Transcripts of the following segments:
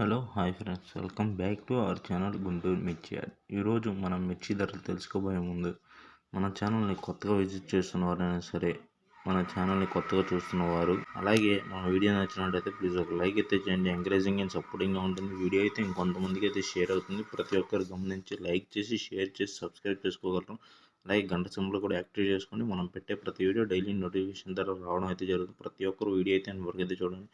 Hello hi friends. Welcome back to our channel Guntur మిర్చి yard ఈరోజు మనం మిర్చి ధరలు తెలుసుకోబోయే ముందు మన ఛానల్ని కొత్తగా విజిట్ చేస్తున్న వారైనా సరే మన ఛానల్ని కొత్తగా చూస్తున్న వారు అలాగే మన వీడియో నచ్చినట్టయితే ప్లీజ్ ఒక లైక్ అయితే చేయండి. ఎంకరేజింగ్ అండ్ సపోర్టింగ్గా ఉంటుంది వీడియో అయితే ఇంకొంతమందికి అయితే షేర్ అవుతుంది. ప్రతి ఒక్కరు గమనించి లైక్ చేసి షేర్ చేసి సబ్స్క్రైబ్ చేసుకోగలరు. అలాగే గంట సింబల్ కూడా యాక్టివేట్ చేసుకొని మనం పెట్టే ప్రతి వీడియో డైలీ నోటిఫికేషన్ ద్వారా రావడం అయితే జరుగుతుంది. ప్రతి ఒక్కరు వీడియో అయితే వరకు అయితే చూడండి.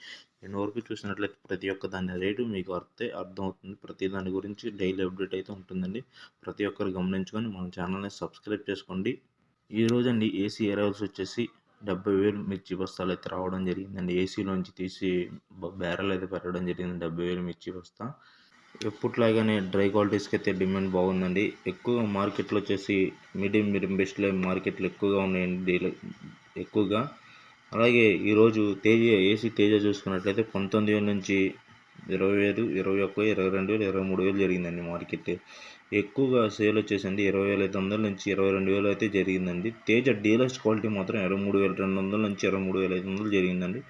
ఎన్ని వరకు చూసినట్లయితే ప్రతి ఒక్క దాని రేటు మీకు అర్థే అర్థమవుతుంది. ప్రతి దాని గురించి డైలీ అప్డేట్ అయితే ఉంటుందండి. ప్రతి ఒక్కరు గమనించుకొని మన ఛానల్ని సబ్స్క్రైబ్ చేసుకోండి. ఈ రోజండి ఏసీ ఎరవల్స్ వచ్చేసి డెబ్బై వేలు మిర్చి బస్తాలు అయితే రావడం జరిగిందండి. ఏసీలోంచి తీసి బ్యారెల్ అయితే పెట్టడం జరిగింది. డెబ్బై వేలు మిర్చి బస్తా. ఎప్పట్లాగానే డ్రై క్వాలిటీస్కి అయితే డిమాండ్ బాగుందండి. ఎక్కువ మార్కెట్లో వచ్చేసి మీడియం మీడియం బెస్ట్లో మార్కెట్లు ఎక్కువగా ఉన్నాయండి. డీల ఎక్కువగా. అలాగే ఈరోజు తేజ ఏసీ తేజ చూసుకున్నట్లయితే పంతొమ్మిది వేల నుంచి ఇరవై వేలు ఇరవై ఒక్క ఇరవై రెండు వేలు ఇరవై మూడు వేలు జరిగిందండి మార్కెట్. ఎక్కువగా సేల్ వచ్చేసండి ఇరవై వేల ఐదు వందల నుంచి ఇరవై రెండు వేలు అయితే జరిగిందండి. తేజ డీలక్స్ క్వాలిటీ మాత్రం ఇరవై మూడు వేల రెండు వందల నుంచి ఇరవై మూడు వేల ఐదు వందలు జరిగిందండి.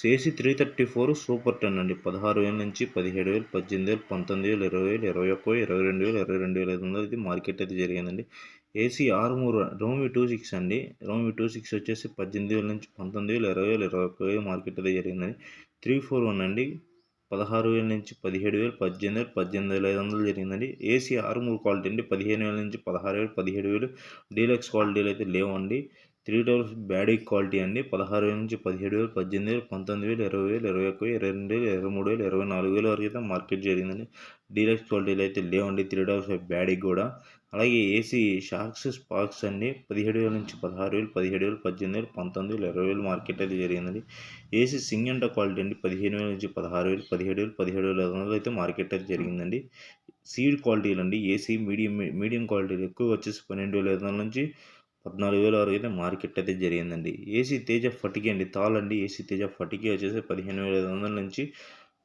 సేసి three thirty four super ten అండి. పదహారు వేల నుంచి పదిహేడు వేలు పద్దెనిమిది వేలు పంతొమ్మిది వేలు ఇరవై వేలు ఇరవై ఒక్క ఇరవై రెండు వేలు ఇరవై రెండు వేల ఐదు వందలు ఇది మార్కెట్ అయితే జరిగిందండి. ఏసీ ఆరుమూరు రోమి టూ సిక్స్ అండి. రోమి టూ సిక్స్ వచ్చేసి పద్దెనిమిది వేల నుంచి పంతొమ్మిది వేలు ఇరవై వేలు ఇరవై ఒక్క వేలు మార్కెట్ అయితే జరిగిందండి. త్రీ ఫోర్ వన్ అండి. పదహారు వేల నుంచి పదిహేడు వేలు పద్దెనిమిది వేలు పద్దెనిమిది వేల ఐదు వందలు జరిగిందండి. ఏసీ ఆరుమూరు క్వాలిటీ అండి. పదిహేను వేల నుంచి పదహారు వేలు పదిహేడు వేలు డీలక్స్ క్వాలిటీలు అయితే లేవండి. త్రీ టవర్స్ బ్యాడీ క్వాలిటీ అండి. పదహారు వేల నుంచి పదిహేడు వేలు పద్దెనిమిది వేలు పంతొమ్మిది వేలు ఇరవై వేలు ఇరవై ఒక్క ఇరవై రెండు వేలు ఇరవై మూడు వేలు ఇరవై నాలుగు వేలు వరకు అయితే మార్కెట్ జరిగిందండి. డీలక్స్ క్వాలిటీలు అయితే లేవండి త్రీ టవర్స్ బ్యాడీ కూడా. అలాగే ఏసీ షాక్స్ స్పార్క్స్ అండి. పదిహేడు వేల నుంచి పదహారు వేలు పదిహేడు వేలు పద్దెనిమిది వేలు పంతొమ్మిది వేలు ఇరవై వేలు మార్కెట్ అయితే జరిగిందండి. ఏసీ సింగంట క్వాలిటీ అండి. పదిహేను వేల నుంచి పదహారు వేలు పదిహేడు వేలు పదిహేడు వేల ఐదు వందలు అయితే మార్కెట్ అయితే జరిగిందండి. సీడ్ క్వాలిటీలు అండి. ఏసీ మీడియం మీడియం క్వాలిటీలు ఎక్కువ వచ్చేసి పన్నెండు వేల ఐదు వందల నుంచి పద్నాలుగు వేల వరకు అయితే మార్కెట్ అయితే జరిగిందండి. ఏసీ తేజ ఫటికి అండి. తాళండి. ఏసీ తేజ ఫటికి వచ్చేసి పదిహేను వేల ఐదు వందల నుంచి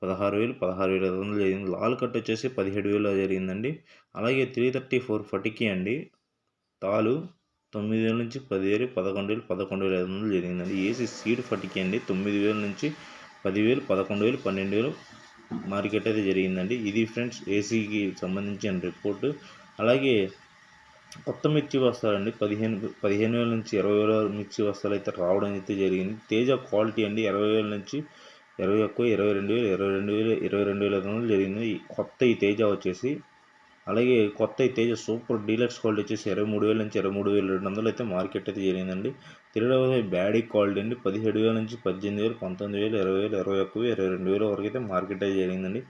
పదహారు వేలు పదహారు వేల ఐదు వందలు జరిగింది. లాల్ కట్ వచ్చేసి పదిహేడు వేలు జరిగిందండి. అలాగే త్రీ థర్టీ ఫోర్ ఫటికి అండి. తాలు తొమ్మిది వేల నుంచి పదివేలు పదకొండు వేలు పదకొండు వేల ఐదు వందలు జరిగిందండి. ఏసీ సీడ్ ఫటికి అండి. తొమ్మిది వేల నుంచి పదివేలు పదకొండు వేలు పన్నెండు వేలు మార్కెట్ అయితే జరిగిందండి. ఇది ఫ్రెండ్స్ ఏసీకి సంబంధించిన రిపోర్టు. అలాగే కొత్త మిర్చి బస్తాలండి పదిహేను పదిహేను వేల నుంచి ఇరవై వేల మిర్చి బస్తాలు అయితే రావడం అయితే జరిగింది. తేజ క్వాలిటీ అండి. ఇరవై వేల నుంచి ఇరవై ఒక్క ఇరవై రెండు వేలు ఇరవై రెండు వేలు ఇరవై రెండు వేల ఐదు వందలు జరిగింది. కొత్త ఈ తేజ వచ్చేసి అలాగే కొత్త అయితే తేజ సూపర్ డీలక్స్ క్వాలిటీ వచ్చేసి ఇరవై మూడు వేల నుంచి ఇరవై మూడు వేల రెండు వందలు అయితే మార్కెట్ అయితే జరిగిందండి. తిరగడ బ్యాడీ క్వాలిటీ అండి. పదిహేడు వేల నుంచి పద్దెనిమిది వేలు పంతొమ్మిది వేలు ఇరవై వేలు ఇరవై ఒక్క వేలు ఇరవై రెండు వేల వరకు అయితే మార్కెట్ అయితే జరిగిందండి.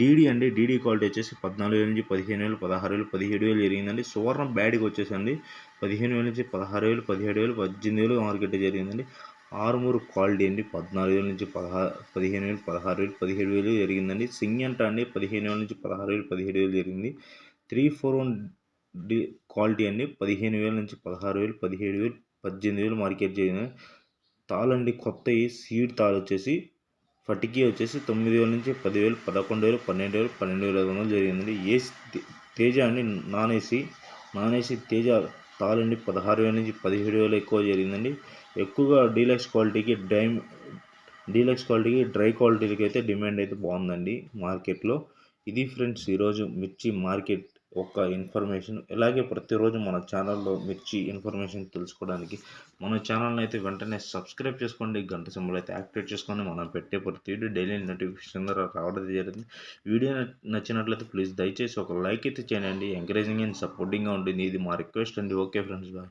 డీడీ అండి. డీడీ క్వాలిటీ వచ్చేసి పద్నాలుగు వేల నుంచి పదిహేను వేలు పదహారు వేలు పదిహేడు వేలు జరిగిందండి. సువర్ణ బ్యాడీకి వచ్చేసండి. పదిహేను వేల నుంచి పదహారు వేలు పదిహేడు వేలు పద్దెనిమిది వేలు మార్కెట్ జరిగిందండి. ఆరుమూరు క్వాలిటీ అండి. పద్నాలుగు వేల నుంచి పదహారు పదిహేను వేలు పదహారు వేలు పదిహేడు వేలు జరిగిందండి. సింగంట అండి. పదిహేను వేల నుంచి పదహారు వేలు పదిహేడు వేలు జరిగింది. Three four one D quality అండి. పదిహేను వేల నుంచి పదహారు వేలు పదిహేడు వేలు పద్దెనిమిది వేలు మార్కెట్ జరిగింది. తాళండి కొత్త సీడ్ తాళ్ వచ్చేసి ఫటికీ వచ్చేసి తొమ్మిది వేల నుంచి పదివేలు పదకొండు వేలు పన్నెండు వేలు పన్నెండు వేల ఐదు వందలు జరిగిందండి. ఏసీ తేజ అండి. Non AC non AC Teja తాళండి పదహారు వేల నుంచి పదిహేడు వేలు ఎక్కువ జరిగిందండి. ఎక్కువగా డీలక్స్ క్వాలిటీకి డైమ్ డీలక్స్ క్వాలిటీకి డ్రై క్వాలిటీకి అయితే డిమాండ్ అయితే బాగుందండి మార్కెట్లో. ఇది ఫ్రెండ్స్ ఈరోజు మిర్చి మార్కెట్ ఒక ఇన్ఫర్మేషన్. ఇలాగే ప్రతిరోజు మన ఛానల్లో మిర్చి ఇన్ఫర్మేషన్ తెలుసుకోవడానికి మన ఛానల్ని అయితే వెంటనే సబ్స్క్రైబ్ చేసుకోండి. గంట సింబల్ అయితే యాక్టివేట్ చేసుకొని మనం పెట్టే ప్రతి వీడియో డైలీ నోటిఫికేషన్ ద్వారా రావడం జరిగింది. వీడియో నచ్చినట్లయితే ప్లీజ్ దయచేసి ఒక లైక్ అయితే చేయండి. ఎంకరేజింగ్ అండ్ సపోర్టింగ్గా ఉంటుంది ఇది మా రిక్వెస్ట్ అండి. Okay friends bye.